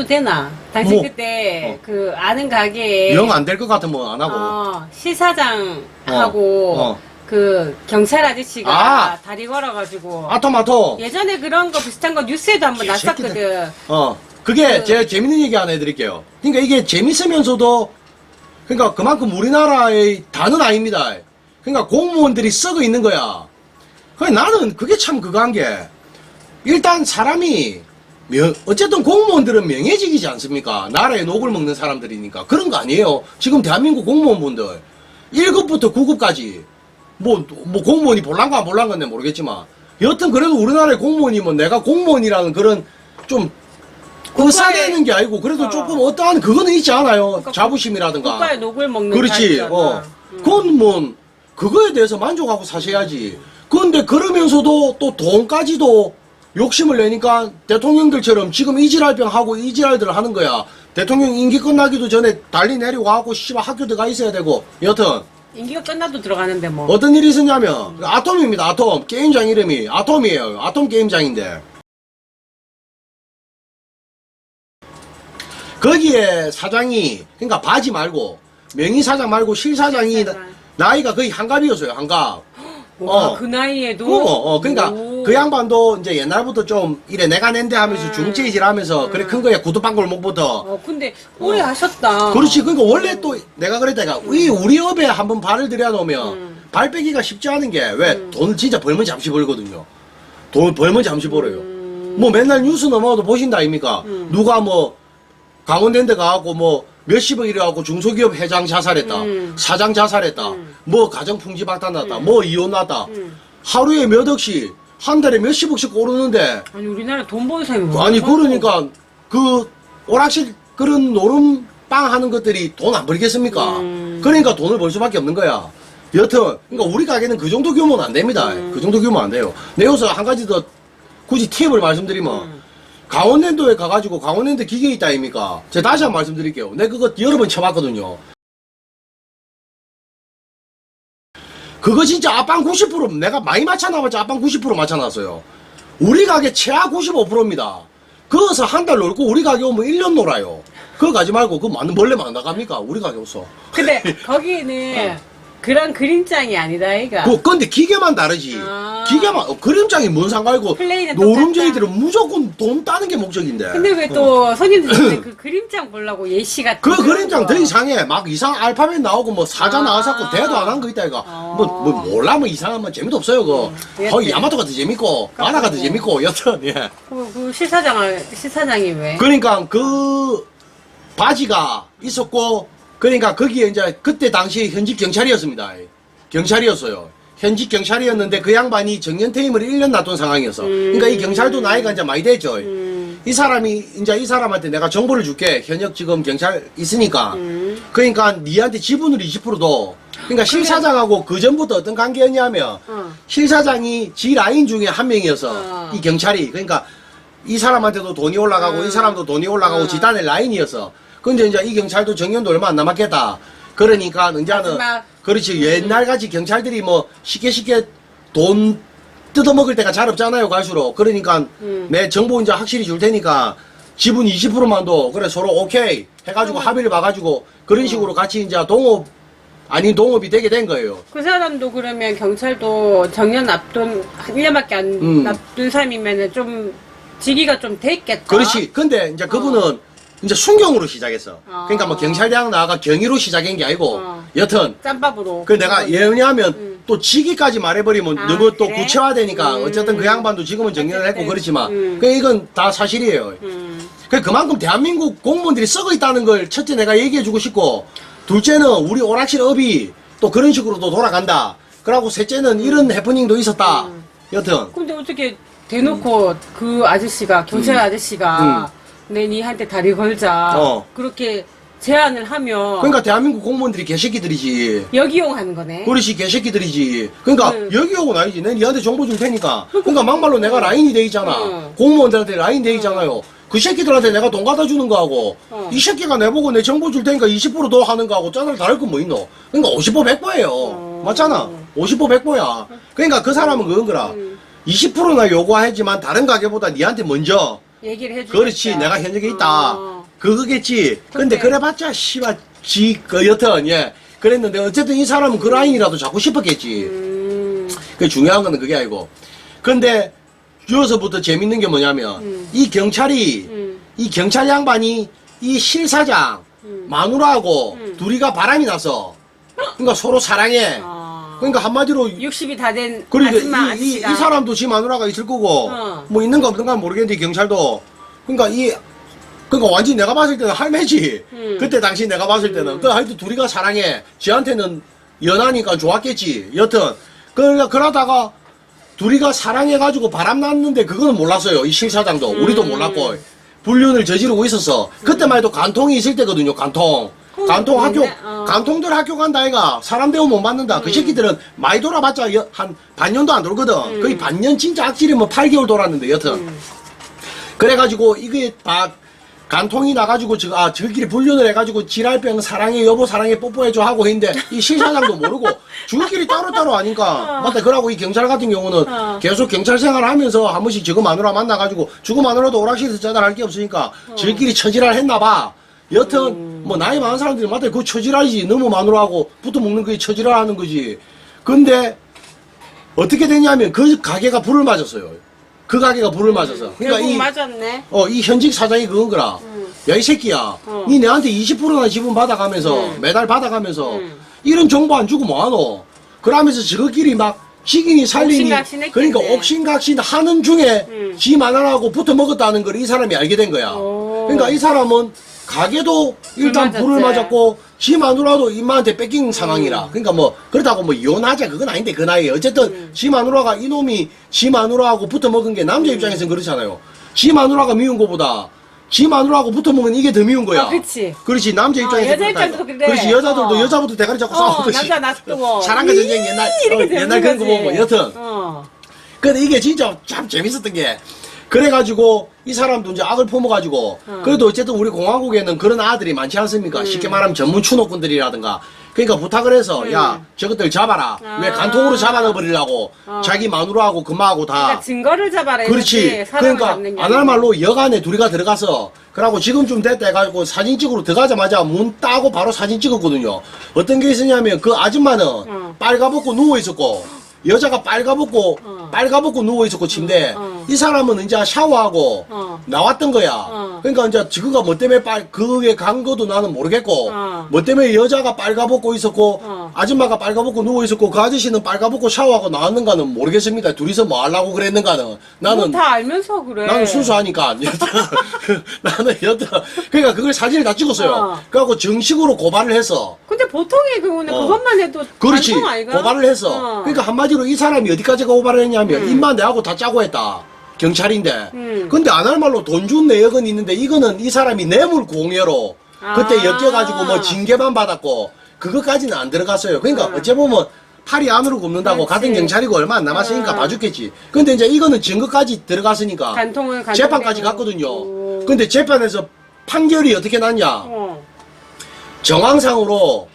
해도 되나? 당신 뭐? 그때 어. 그 아는 가게에 영 안 될 것 같으면 안 하고. 어, 시사장하고 어, 어. 그 경찰 아저씨가 아. 다리 걸어가지고 아토마토. 예전에 그런 거 비슷한 거 뉴스에도 한번 야, 났었거든. 어, 그게 그- 제가 재밌는 얘기 하나 해드릴게요. 그러니까 이게 재밌으면서도, 그러니까 그만큼 우리나라의 단은 아닙니다. 그러니까 공무원들이 썩어 있는 거야. 그래 나는 그게 참 그거 한 게, 일단 사람이, 명- 어쨌든 공무원들은 명예직이지 않습니까? 나라의 녹을 먹는 사람들이니까. 그런 거 아니에요. 지금 대한민국 공무원분들, 1급부터 9급까지, 뭐, 뭐 공무원이 볼란가 안 볼란가 는 모르겠지만, 여튼 그래도 우리나라의 공무원이면 내가 공무원이라는 그런 좀 의사되는 게 아니고 그래도 어. 조금 어떠한 그거는 있지 않아요 그러니까 자부심이라든가 국가의 녹을 먹는 그렇지. 어 음. 그건 뭐 그거에 대해서 만족하고 사셔야지 그런데 그러면서도 또 돈까지도 욕심을 내니까 대통령들처럼 지금 이지랄병 하고 이지랄들 하는 거야 대통령 임기 끝나기도 전에 달리 내리고 하고 씨발 학교 들어가 있어야 되고 여튼 임기가 끝나도 들어가는데 뭐. 어떤 일이 있었냐면 아톰입니다 아톰 게임장 이름이 아톰이에요 아톰 게임장인데 거기에 사장이 그러니까 바지 말고 명의 사장 말고 실 사장이 실사장. 나이가 거의 한갑이었어요 한갑 와, 어. 그 나이에도. 그, 어, 그러니까 오. 그 양반도 이제 옛날부터 좀 이래 내가 낸데 하면서 음. 중체질 하면서 그래 큰 거야 구두방 골목부터 어, 근데 오래 하셨다. 그렇지. 그러니까 원래 또 내가 그랬다가 이 우리 업에 한번 발을 들여 놓으면 음. 발 빼기가 쉽지 않은 게 왜 돈을 진짜 벌면 잠시 벌거든요. 돈 벌면 잠시 벌어요. 음. 뭐 맨날 뉴스 넘어도 보신다 아닙니까? 음. 누가 뭐 강원랜드 가갖고 뭐 몇십억 이래갖고 중소기업 회장 자살했다. 음. 사장 자살했다. 음. 뭐 가정 풍지 박탈났다. 음. 뭐 이혼 났다. 음. 하루에 몇 억씩 한 달에 몇십억씩 오르는데 아니, 우리나라 돈 버는 사람이 뭐 아니. 그러니까 그 오락실 그런 노름빵 하는 것들이 돈 안 벌겠습니까? 음. 그러니까 돈을 벌 수밖에 없는 거야. 여튼 그러니까 우리 가게는 그 정도 규모는 안 됩니다. 음. 그 정도 규모 안 돼요. 내 여기서 한 가지 더 굳이 팁을 말씀드리면 음. 강원랜드에 가가지고 강원랜드 기계 있다 아닙니까? 제가 다시 한 번 말씀드릴게요. 내가 그거 여러 번 쳐봤거든요. 그거 진짜 앞방 90% 내가 많이 맞춰놔봤자 앞방 90% 맞춰놨어요. 우리 가게 최하 95%입니다. 그거서 한 달 놀고 우리 가게 오면 1년 놀아요. 그거 가지 말고 그거 맞는 벌레만 안 나갑니까? 우리 가게 오서. 근데 거기는 그런 그림장이 아니다, 이가. 그, 근데 기계만 다르지. 아. 기계만, 어, 그림장이 뭔 상관이고, 플레이는 노름쟁이들은 무조건 돈 따는 게 목적인데. 근데 왜 또 손님들 그 그림장 보려고 예시 같은 그 그런 그림장 거. 더 이상해. 막 이상 알파벳 나오고 뭐 사자 아. 나와서 대도 안 한 거 있다 이거. 어. 뭐, 뭐 몰라 뭐 이상한 뭐 재미도 없어요 그거. 음, 거의 야마토가 더 재밌고 만화가 더 깜짝이야. 재밌고 여튼 예. 그, 그 시사장 시사장이 왜? 그러니까 그 바지가 있었고 그러니까 거기에 이제 그때 당시 현직 경찰이었습니다. 경찰이었어요. 현직 경찰이었는데 그 양반이 정년퇴임을 1년 놔둔 상황이었어. 그러니까 이 경찰도 나이가 이제 많이 됐죠. 음, 이 사람이 이제 이 사람한테 내가 정보를 줄게. 현역 지금 경찰 있으니까. 음. 그러니까 니한테 지분을 20%도. 그러니까 실사장하고 그 전부터 어떤 관계였냐면 어. 실사장이 지 라인 중에 한 명이어서 어. 이 경찰이 그러니까 이 사람한테도 돈이 올라가고 음. 이 사람도 돈이 올라가고 음. 지단의 라인이어서 근데 이제 이 경찰도 정년도 얼마 안 남았겠다. 그러니까 이제는 마지막. 그렇지 옛날같이 경찰들이 뭐 쉽게 쉽게 돈 뜯어먹을 때가 잘 없잖아요 갈수록 그러니까 음. 내 정보 이제 확실히 줄 테니까 지분 20%만 도 그래 서로 오케이 해가지고 음. 합의를 봐가지고 그런 식으로 같이 이제 동업 아닌 동업이 되게 된 거예요. 그 사람도 그러면 경찰도 정년 앞둔 한 1년밖에 안 음. 앞둔 사람이면은 좀 직위가 좀 됐겠다. 그렇지. 근데 이제 그분은 이제 순경으로 시작했어. 어. 그러니까 뭐 경찰대학 나와가 경위로 시작한 게 아니고 어. 여튼 짬밥으로. 그 내가 왜냐하면 음. 또 직위까지 말해버리면 아, 너무 또 그래? 구체화되니까 음. 어쨌든 그 양반도 지금은 정년을 했고. 그렇지만 음. 그 이건 다 사실이에요. 음. 그 그만큼 대한민국 공무원들이 썩어 있다는 걸 첫째 내가 얘기해주고 싶고 둘째는 우리 오락실 업이 또 그런 식으로도 돌아간다. 그러고 셋째는 이런 해프닝도 있었다. 음. 여튼 근데 어떻게 대놓고 그 아저씨가 경찰 아저씨가 내 니한테 다리 걸자 음. 어. 그렇게 제안을 하면 그러니까 대한민국 공무원들이 개새끼들이지. 역이용하는 거네. 그릇이 개새끼들이지. 그러니까 네. 여기 오고 나이지. 내 니한테 정보 줄 테니까. 그러니까 막말로 내가 라인이 돼 있잖아. 응. 공무원들한테 라인 돼 있잖아요. 그 새끼들한테 내가 돈 갖다 주는 거하고 어. 이 새끼가 내보고 내 정보 줄 테니까 20%더 하는 거하고 짜들 다를 건 뭐 있노? 그러니까 50% 100%예요. 어. 맞잖아. 50% 100%야. 그러니까 그 사람은 그건 거라. 음. 20%나 요구하지만 다른 가게보다 니한테 먼저 얘기를 해주겠다. 그렇지 내가 현역에 있다 어. 그거겠지 근데 근데- 그래봤자 씨발 지그 여튼 예 그랬는데 어쨌든 이 사람은 그 라인이라도 잡고 싶었겠지 음, 그 중요한 거는 그게 아니고 근데 여기서부터 재밌는 게 뭐냐면 음. 이 경찰이 음, 이 경찰 양반이 이 실사장 음. 마누라하고 음. 둘이가 바람이 나서 그러니까 서로 사랑해 어. 그러니까 한마디로 60이 다된 그러니까 아줌마 이, 이, 아저씨가. 이 사람도 지 마누라가 있을 거고 어. 뭐 있는가 없는가 모르겠는데 경찰도. 그러니까 이 그러니까 완전 히 내가 봤을 때는 할매지. 음. 그때 당시 내가 봤을 때는. 그 하여튼 둘이가 사랑해. 지한테는 연하니까 좋았겠지. 여튼. 그러니까 그러다가 둘이가 사랑해가지고 바람 났는데 그거는 몰랐어요. 이 실사장도. 음. 우리도 몰랐고. 불륜을 저지르고 있었어 그때만 해도 간통이 있을 때거든요 간통 어, 간통 학교? 어. 간통들 학교 간다 아이가 사람 대우 못 받는다 그 새끼들은 많이 돌아봤자 여- 한 반년도 안 돌거든 음. 거의 반년 진짜 악질이면 8개월 돌았는데 여튼 음. 그래가지고 이게 다 간통이 나가지고 저, 아 저끼리 불륜을 해가지고 지랄병 사랑해 여보 사랑해 뽀뽀해줘 하고 있는데 이 실사장도 모르고 저끼리 따로따로 아니까 맞다 그러고 이 경찰 같은 경우는 어. 계속 경찰 생활하면서 한 번씩 저거 마누라 만나가지고 저거 마누라도 오락실에서 짜달할 게 없으니까 저끼리 처지랄 했나봐 여튼 뭐 나이 많은 사람들이 맞다 그거 처지랄이지 너무 마누라하고 붙어 먹는 그게 처지랄 하는 거지 근데 어떻게 됐냐면 그 가게가 불을 맞았어요 그 가게가 불을 맞았어 그러니까 결국 이 맞았네. 어, 이 현직 사장이 그건 거라. 음. 야, 이 새끼야. 어. 니 내한테 20%나 지분 받아가면서, 음. 매달 받아가면서, 음. 이런 정보 안 주고 뭐하노? 그러면서 저끼리 막, 지기니 살리니, 옥신각신 했겠네. 그러니까 옥신각신 하는 중에, 음. 지 만화라고 붙어 먹었다는 걸 이 사람이 알게 된 거야. 오. 그러니까 이 사람은, 가게도 일단 불 불을 맞았지. 맞았고, 지 마누라도 임마한테 뺏긴 상황이라. 음. 그러니까 뭐, 그렇다고 뭐, 이혼하자. 그건 아닌데, 그 나이에. 어쨌든, 음. 지 마누라가 이놈이 지 마누라하고 붙어 먹은 게 남자 입장에서는 그렇잖아요. 지 마누라가 미운 거보다, 지 마누라하고 붙어 먹은 이게 더 미운 거야. 아, 그치. 그렇지, 남자 어, 입장에서. 여자 그렇다. 입장도 그래. 그렇지, 여자들도 어. 여자부터 대가리 잡고 어, 싸우듯이. 남자 놔두고. 사랑과 전쟁 옛날, 이렇게 어, 되는 옛날 그런 거 거지. 보고, 여튼. 어. 근데 이게 진짜 참 재밌었던 게 그래가지고 이 사람도 이제 악을 품어가지고 어. 그래도 어쨌든 우리 공화국에는 그런 아들이 많지 않습니까? 음. 쉽게 말하면 전문 추노꾼들이라든가 그러니까 부탁을 해서 음. 야 저것들 잡아라 아. 왜 간통으로 잡아넣어버리려고 어. 자기 마누라하고 금마하고 다 그러니까 증거를 잡아라. 그렇지. 사람을 그러니까 잡는 게 안 할 아니고. 말로 여간에 둘이가 들어가서 그러고 지금쯤 됐다 해가지고 사진 찍으러 들어가자마자 문 따고 바로 사진 찍었거든요. 어떤 게 있었냐면 그 아줌마는 어. 빨가벗고 누워 있었고 여자가 빨가벗고 어. 빨가벗고 누워 있었고 침대에 어. 이 사람은 이제 샤워하고 어. 나왔던 거야. 어. 그러니까 이제 저거가 뭐 때문에 빨 그게 간 것도 나는 모르겠고 어. 뭐 때문에 여자가 빨가벗고 있었고 어. 아줌마가 빨가벗고 누워 있었고 그 아저씨는 빨가벗고 샤워하고 나왔는가는 모르겠습니다. 둘이서 뭐 하려고 그랬는가는 나는 뭐다 알면서 그래. 나는 순수하니까 여튼 나는 여튼 그러니까 그걸 사진을 다 찍었어요. 어. 그래갖고 정식으로 고발을 해서 근데 보통의 경우는 어. 그것만 해도 그렇지? 고발을 해서 어. 그러니까 한마디로 이 사람이 어디까지 고발을 했냐면 음. 입만 내하고 다 짜고 했다. 경찰인데. 음. 근데 안 할 말로 돈 준 내역은 있는데 이거는 이 사람이 뇌물 공여로 그때 아. 엮여가지고 뭐 징계만 받았고 그것까지는 안 들어갔어요. 그러니까 음. 어째 보면 팔이 안으로 굽는다고 그렇지. 같은 경찰이고 얼마 안 남았으니까 음. 봐줬겠지. 근데 이제 이거는 증거까지 들어갔으니까 간통은 간통 재판까지 갔거든요. 오. 근데 재판에서 판결이 어떻게 났냐? 어. 정황상으로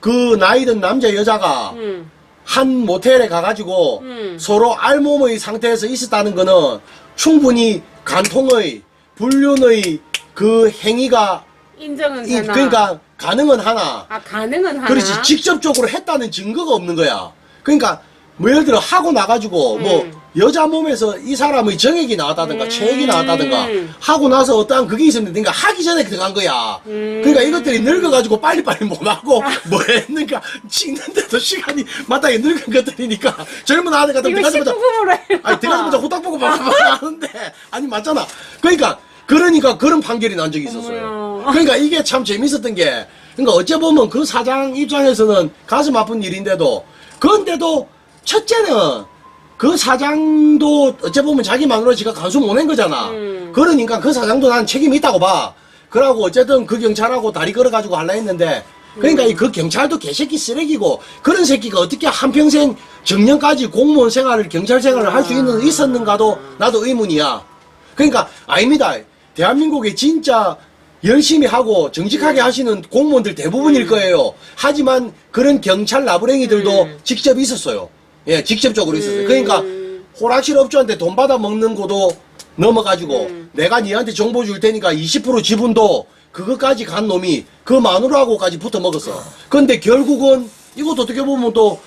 그 나이든 남자 여자가 음. 한 모텔에 가가지고 음. 서로 알몸의 상태에서 있었다는 거는 충분히 간통의 불륜의 그 행위가 인정은 이- 되나? 그러니까 가능은 하나 아 가능은 하나. 그렇지 직접적으로 했다는 증거가 없는 거야 그러니까 뭐 예를 들어 하고 나가지고 뭐 음. 여자 몸에서 이 사람의 정액이 나왔다든가 음. 체액이 나왔다든가 하고 나서 어떠한 그게 있었는데 그러니까 하기 전에 들어간 거야 음. 그러니까 이것들이 늙어가지고 빨리빨리 못 하고 뭐 했는가 찍는데도 시간이 마땅히 늙은 것들이니까 젊은 아들 같은 이거 들어가자마자 19금으로 해. 아니 들어가자마자 호딱 보고 막 하는데 아니 맞잖아 그러니까 그러니까 그런 판결이 난 적이 있었어요. 그러니까 이게 참 재밌었던 게 그러니까 어째 보면 그 사장 입장에서는 가슴 아픈 일인데도 그런데도 첫째는 그 사장도 어째 보면 자기 마누라 지가 간수 못낸 거잖아. 음. 그러니까 그 사장도 난 책임이 있다고 봐. 그러고 어쨌든 그 경찰하고 다리 걸어가지고 할라 했는데 그러니까 이그 경찰도 개새끼 쓰레기고 그런 새끼가 어떻게 한평생 정년까지 공무원 생활을 경찰 생활을 할 수 있는 있었는가도 나도 의문이야. 그러니까 아닙니다. 대한민국에 진짜 열심히 하고 정직하게 하시는 공무원들 대부분일 거예요. 하지만 그런 경찰 나부랭이들도 음. 직접 있었어요 예 직접적으로 있었어요 음. 그러니까 호락실 업주한테 돈 받아 먹는 것도 넘어가지고 음. 내가 니한테 정보 줄 테니까 20% 지분도 그것까지 간 놈이 그 마누라하고까지 붙어 먹었어. 근데 결국은 이것도 어떻게 보면 또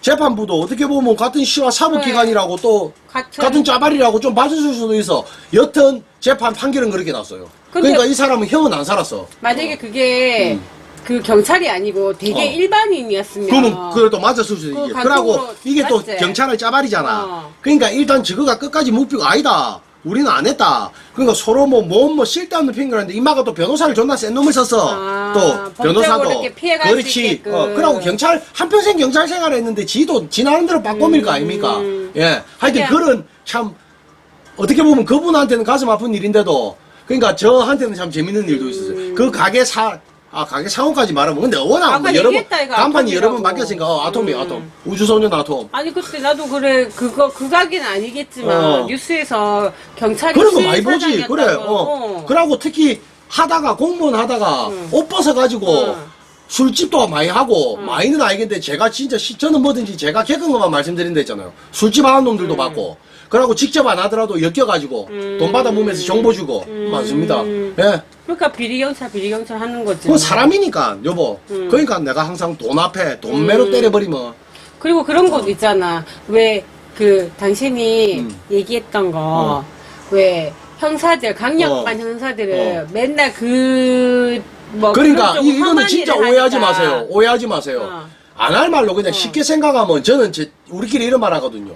재판부도 어떻게 보면 같은 시와 사법기관이라고 또 같은- 같은 짜발이라고 좀 봐줄 수도 있어. 여튼 재판 판결은 그렇게 났어요. 근데- 그러니까 이 사람은 형은 안 살았어. 만약에 그게 그 경찰이 아니고 되게 음. 어. 일반인이었으면 그러면 그래도 맞았을 수도 그거 있지. 그러고 이게 또 맞지? 경찰의 짜발이잖아. 어. 그러니까 일단 저거가 끝까지 묵비가 아니다. 우리는 안 했다. 그러니까 서로 뭐, 뭐, 뭐, 쓸데없는 핑계라는데, 이마가 또 변호사를 존나 센 놈을 썼어. 아, 또, 법적으로 변호사도. 이렇게 피해갈 수 그렇지. 있게끔. 어, 그러고 경찰, 한평생 경찰 생활 했는데, 지도 지나는 대로 빠꼼일 거 아닙니까? 음. 예. 하여튼, 그냥- 그런, 참, 어떻게 보면 그분한테는 가슴 아픈 일인데도, 그러니까 저한테는 참 재밌는 일도 있었어요. 그 가게 사, 아, 가게 상호까지 말하면, 근데 워낙 아까 뭐 여러 번, 얘기했다, 이거 간판이 여러 번 아톰이라고. 바뀌었으니까, 어, 아톰이, 음. 아톰. 우주소년 아톰. 아니 그때 나도 그래 그거 그 가게는 아니겠지만 어. 뉴스에서 경찰이 그런 거 많이 보지. 그래. 어. 그러고 특히 하다가 공무원 하다가 응. 옷 벗어가지고 응. 술집도 많이 하고 응. 많이는 알겠는데 제가 진짜 시, 저는 뭐든지 제가 겪은 것만 말씀드린다 했잖아요. 술집 하는 놈들도 봤고 그러고 직접 안 하더라도 엮여가지고 음. 돈 받아보면서 정보 주고 음. 많습니다. 예. 그러니까 비리 경찰 비리 경찰 하는 거지. 그 사람이니까 여보. 음. 그러니까 내가 항상 돈 앞에 돈 매로 음. 때려버리면 그리고 그런 거 있잖아. 왜 그 당신이 음. 얘기했던 거 어. 왜 형사들 강력반 어. 형사들은 맨날 그뭐 그러니까 이, 거는 진짜 오해하지 마세요. 오해하지 마세요. 어. 안 할 말로 그냥 어. 쉽게 생각하면 저는 제, 우리끼리 이런 말 하거든요.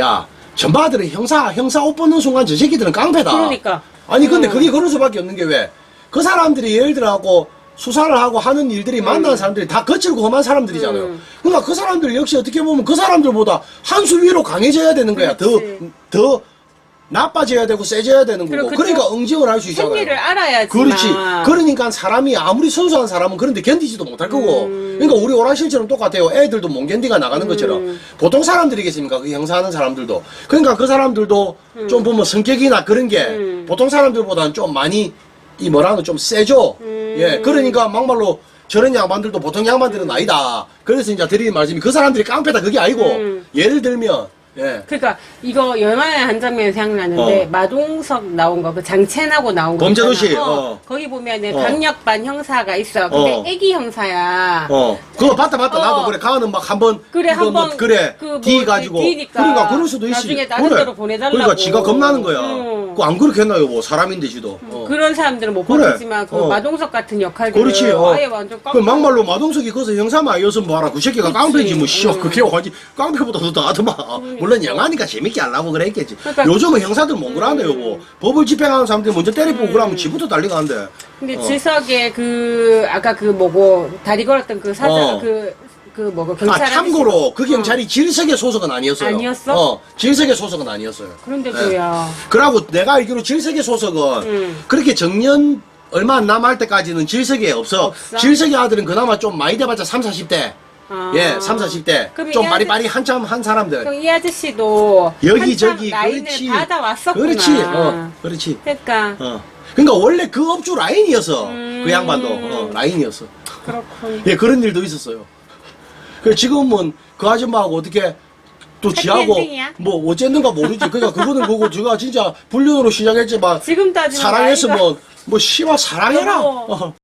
야, 전바들은 형사, 형사 옷 벗는 순간 저 새끼들은 깡패다. 그러니까. 아니, 근데 어. 그게 그럴 수밖에 없는 게 왜? 그 사람들이 예를 들어갖고 수사를 하고 하는 일들이 만나는 사람들이 다 거칠고 험한 사람들이잖아요. 음. 그러니까 그 사람들 역시 어떻게 보면 그 사람들보다 한 수 위로 강해져야 되는 거야. 더, 더 나빠져야 되고 세져야 되는 거고. 그리고 그러니까 응징을 할 수 있잖아요. 생리를 알아야지. 그렇지. 그러니까 사람이 아무리 순수한 사람은 그런데 견디지도 못할 거고. 음. 그러니까 우리 오라실처럼 똑같아요. 애들도 못 견디가 나가는 것처럼. 음. 보통 사람들이겠습니까? 그 형사하는 사람들도. 그러니까 그 사람들도 좀 보면 성격이나 그런 게 음. 보통 사람들보다는 좀 많이 이 뭐라는 좀 세죠. 음. 예. 그러니까 막말로 저런 양반들도 보통 양반들은 아니다. 그래서 이제 드리는 말씀이 그 사람들이 깡패다 그게 아니고 음. 예를 들면 예. 그러니까 이거 영화의 한 장면 생각나는데 어. 마동석 나온 거 그 장첸하고 나온 거 범죄도시, 있잖아. 어. 거기 보면은 어. 강력반 형사가 있어. 근데 어. 애기 형사야. 어, 그거 봤다 봤다 어. 나도 그래 가는 막 한번 그래 이거 뭐 한번 그래 그뒤뭐 가지고 뒤니까 그러니까 그럴 수도 있지 나중에 다른 데로 보내달라고. 그러니까 지가 겁나는 거야 음. 그안 그렇게 했나요 뭐 사람인데 지도 어. 그런 사람들은 못 그래. 버티지만 그 어. 마동석 같은 역할들은 그렇지 어. 아예 완전 깡그 막말로 마동석이 거기서 형사만 아니었으면 봐라 그 새끼가. 깡패지 뭐 씨발 음. 그게 완전 깡패보다 더 나더만 물론 영화니까 재밌게 하려고 그랬겠지 그러니까- 요즘은 형사들 못 그러는데요 음. 뭐 법을 집행하는 사람들이 먼저 때리고 그러면 지부터 달리가 한대 근데 어. 질석에 그 아까 그 뭐고 다리 걸었던 그 사장 어. 그그 뭐고 아 경찰 참고로. 그 경찰이 질석의 소속은 아니었어요 아니었어? 어 질석의 소속은 아니었어요 그런데도야. 그러고 내가 알기로 질석의 소속은 음. 그렇게 정년 얼마 안 남을 때까지는 질석에 없어. 없어? 질석의 아들은 그나마 좀 많이 돼봤자 3, 40대. 아. 예, 3, 40대. 그럼 좀이 바리바리 한참 한 사람들. 그럼 이 아저씨도 여기저기, 한참 라인을 그렇지. 받아왔었구나. 그렇지, 어, 그렇지. 그러니까 어. 그러니까 원래 그 업주 라인이었어. 음. 그 양반도. 어, 라인이었어. 그렇군. 예, 그런 일도 있었어요. 그 지금은 그 아줌마하고 어떻게 또 지하고 해피엔딩이야? 뭐 어쨌는가 모르지. 그러니까 그거는 그거 제가 진짜 불륜으로 시작했지만 지금 따지면 사랑해서 나이가- 뭐, 뭐, 씨와 사랑해라. 여보. 어.